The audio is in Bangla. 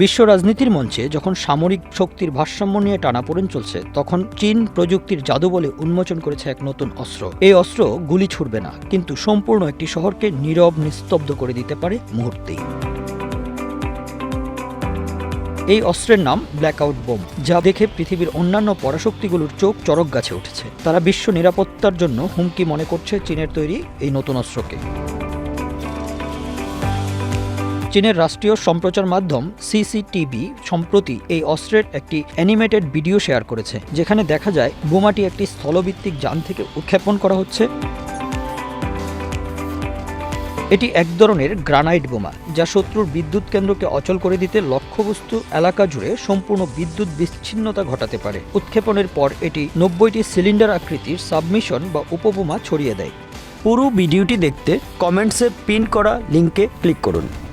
বিশ্ব রাজনীতির মঞ্চে যখন সামরিক শক্তির ভারসাম্য নিয়ে টানাপোড়েন চলছে, তখন চীন প্রযুক্তির জাদু বলে উন্মোচন করেছে এক নতুন অস্ত্র। এই অস্ত্র গুলি ছুড়বে না, কিন্তু সম্পূর্ণ একটি শহরকে নীরব, নিস্তব্ধ করে দিতে পারে মুহূর্তেই। এই অস্ত্রের নাম ব্ল্যাকআউট বোম, যা দেখে পৃথিবীর অন্যান্য পরাশক্তিগুলোর চোখ চরক গাছে উঠেছে। তারা বিশ্ব নিরাপত্তার জন্য হুমকি মনে করছে চীনের তৈরি এই নতুন অস্ত্রকে। চীনের রাষ্ট্রীয় সম্প্রচার মাধ্যম সিসিটিভি সম্প্রতি এই অস্ত্রের একটি অ্যানিমেটেড ভিডিও শেয়ার করেছে, যেখানে দেখা যায় বোমাটি একটি স্থলভিত্তিক যান থেকে উৎক্ষেপণ করা হচ্ছে। এটি এক ধরনের গ্রানাইট বোমা, যা শত্রুর বিদ্যুৎ কেন্দ্রকে অচল করে দিতে লক্ষ্যবস্তু এলাকা জুড়ে সম্পূর্ণ বিদ্যুৎ বিচ্ছিন্নতা ঘটাতে পারে। উৎক্ষেপণের পর এটি নব্বইটি সিলিন্ডার আকৃতির সাবমিশন বা উপবোমা ছড়িয়ে দেয়। পুরো ভিডিওটি দেখতে কমেন্টসে পিন করা লিঙ্কে ক্লিক করুন।